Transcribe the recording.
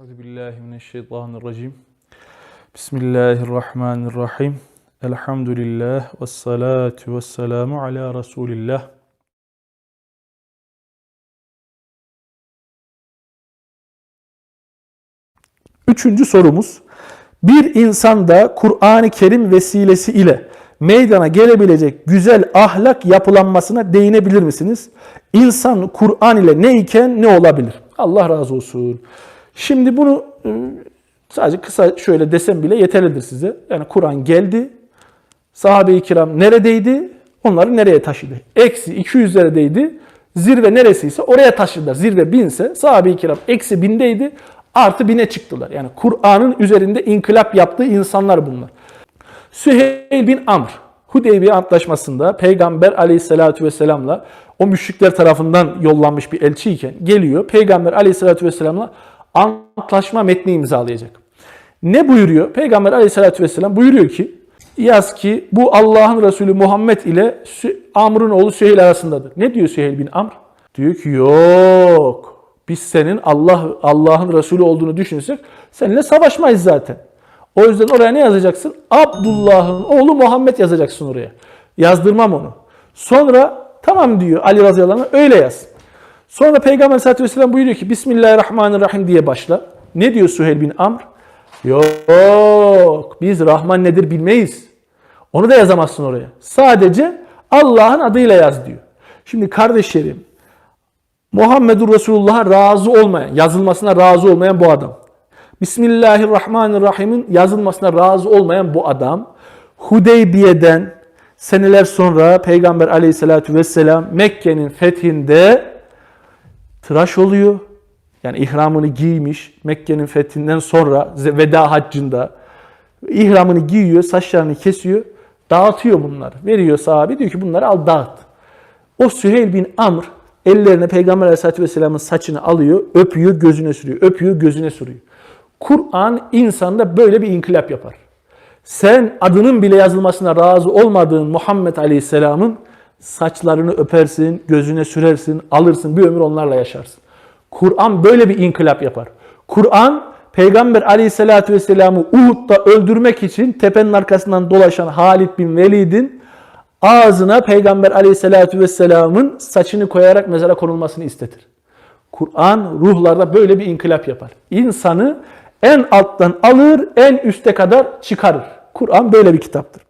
Euzu billahi mineşşeytanirracim. Bismillahirrahmanirrahim. Elhamdülillah ve salatu ve selamu ala Resulillah. Üçüncü sorumuz. Bir insanda Kur'an-ı Kerim vesilesi ile meydana gelebilecek güzel ahlak yapılanmasına değinebilir misiniz? İnsan Kur'an ile ne iken ne olabilir? Allah razı olsun. Şimdi bunu e, sadece kısa şöyle desem bile yeterlidir size. Yani Kur'an geldi. Sahabe-i kiram neredeydi? Onları nereye taşıdı? Eksi 200'lerdeydi. Zirve neresiyse oraya taşıdılar. Zirve binse sahabe-i kiram eksi bindeydi. Artı bine çıktılar. Yani Kur'an'ın üzerinde inkılap yaptığı insanlar bunlar. Süheyl bin Amr Hudeybiye Antlaşması'nda Peygamber aleyhissalatü vesselamla o müşrikler tarafından yollanmış bir elçiyken geliyor. Peygamber aleyhissalatü vesselamla antlaşma metni imzalayacak. Ne buyuruyor? Peygamber aleyhissalatü vesselam buyuruyor ki yaz ki bu Allah'ın Resulü Muhammed ile Amr'ın oğlu Süheyl arasındadır. Ne diyor Süheyl bin Amr? Diyor ki yok biz senin Allah Allah'ın Resulü olduğunu düşünsek seninle savaşmayız zaten. O yüzden oraya ne yazacaksın? Abdullah'ın oğlu Muhammed yazacaksın oraya. Yazdırmam onu. Sonra tamam diyor Ali radıyallahu anh öyle yaz. Sonra Peygamber aleyhissalatü vesselam buyuruyor ki Bismillahirrahmanirrahim diye başla. Ne diyor Süheyl bin Amr? Yok biz Rahman nedir bilmeyiz. Onu da yazamazsın oraya. Sadece Allah'ın adıyla yaz diyor. Şimdi kardeşlerim Muhammedur Resulullah'a razı olmayan, yazılmasına razı olmayan bu adam. Bismillahirrahmanirrahim'in yazılmasına razı olmayan bu adam Hudeybiye'den seneler sonra Peygamber aleyhissalatü vesselam Mekke'nin fethinde tıraş oluyor. Yani ihramını giymiş Mekke'nin fethinden sonra veda haccında ihramını giyiyor, saçlarını kesiyor, dağıtıyor bunları. Veriyor sahabe diyor ki bunları al dağıt. O Süheyl bin Amr ellerine Peygamber Aleyhisselatü Vesselam'ın saçını alıyor, öpüyor, gözüne sürüyor, öpüyor, gözüne sürüyor. Kur'an insanda böyle bir inkılap yapar. Sen adının bile yazılmasına razı olmadığın Muhammed Aleyhisselam'ın saçlarını öpersin, gözüne sürersin, alırsın, bir ömür onlarla yaşarsın. Kur'an böyle bir inkılap yapar. Kur'an Peygamber Aleyhisselatü Vesselam'ı Uhud'da öldürmek için tepenin arkasından dolaşan Halid bin Velid'in ağzına Peygamber Aleyhisselatü Vesselam'ın saçını koyarak mezara konulmasını istetir. Kur'an ruhlarda böyle bir inkılap yapar. İnsanı en alttan alır, en üste kadar çıkarır. Kur'an böyle bir kitaptır.